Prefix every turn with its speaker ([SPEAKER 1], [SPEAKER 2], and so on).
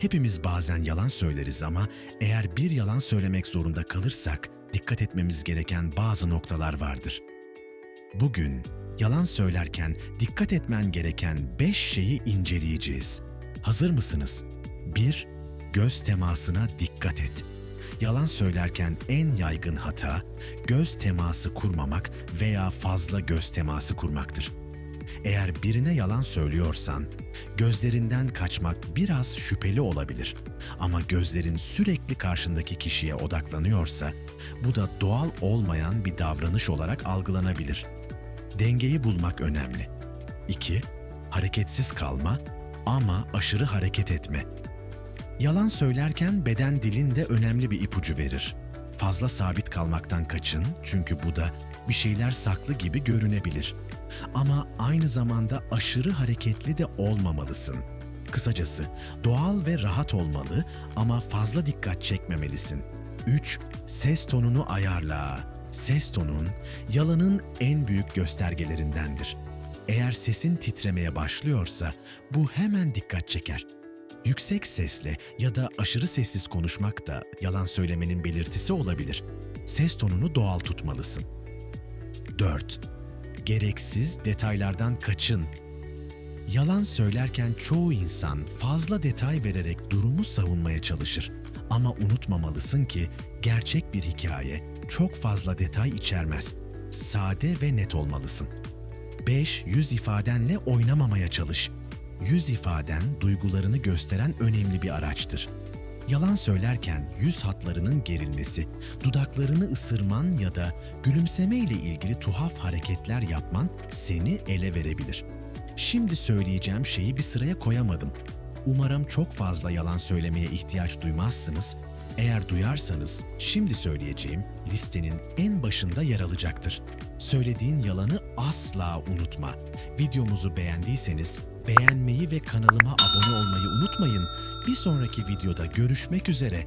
[SPEAKER 1] Hepimiz bazen yalan söyleriz ama eğer bir yalan söylemek zorunda kalırsak dikkat etmemiz gereken bazı noktalar vardır. Bugün yalan söylerken dikkat etmen gereken 5 şeyi inceleyeceğiz. Hazır mısınız? 1. Göz temasına dikkat et. Yalan söylerken en yaygın hata göz teması kurmamak veya fazla göz teması kurmaktır. Eğer birine yalan söylüyorsan, gözlerinden kaçmak biraz şüpheli olabilir. Ama gözlerin sürekli karşındaki kişiye odaklanıyorsa, bu da doğal olmayan bir davranış olarak algılanabilir. Dengeyi bulmak önemli. 2. Hareketsiz kalma ama aşırı hareket etme. Yalan söylerken beden dilin de önemli bir ipucu verir. Fazla sabit kalmaktan kaçın çünkü bu da bir şeyler saklı gibi görünebilir. Ama aynı zamanda aşırı hareketli de olmamalısın. Kısacası doğal ve rahat olmalı ama fazla dikkat çekmemelisin. 3. Ses tonunu ayarla. Ses tonun yalanın en büyük göstergelerindendir. Eğer sesin titremeye başlıyorsa bu hemen dikkat çeker. Yüksek sesle ya da aşırı sessiz konuşmak da yalan söylemenin belirtisi olabilir. Ses tonunu doğal tutmalısın. 4. Gereksiz detaylardan kaçın. Yalan söylerken çoğu insan fazla detay vererek durumu savunmaya çalışır. Ama unutmamalısın ki gerçek bir hikaye çok fazla detay içermez. Sade ve net olmalısın. 5. Yüz ifadenle oynamamaya çalış. Yüz ifaden duygularını gösteren önemli bir araçtır. Yalan söylerken yüz hatlarının gerilmesi, dudaklarını ısırman ya da gülümseme ile ilgili tuhaf hareketler yapman seni ele verebilir. Şimdi söyleyeceğim şeyi bir sıraya koyamadım. Umarım çok fazla yalan söylemeye ihtiyaç duymazsınız. Eğer duyarsanız şimdi söyleyeceğim listenin en başında yer alacaktır. Söylediğin yalanı asla unutma. Videomuzu beğendiyseniz beğenmeyi ve kanalıma abone olmayı unutmayın. Bir sonraki videoda görüşmek üzere.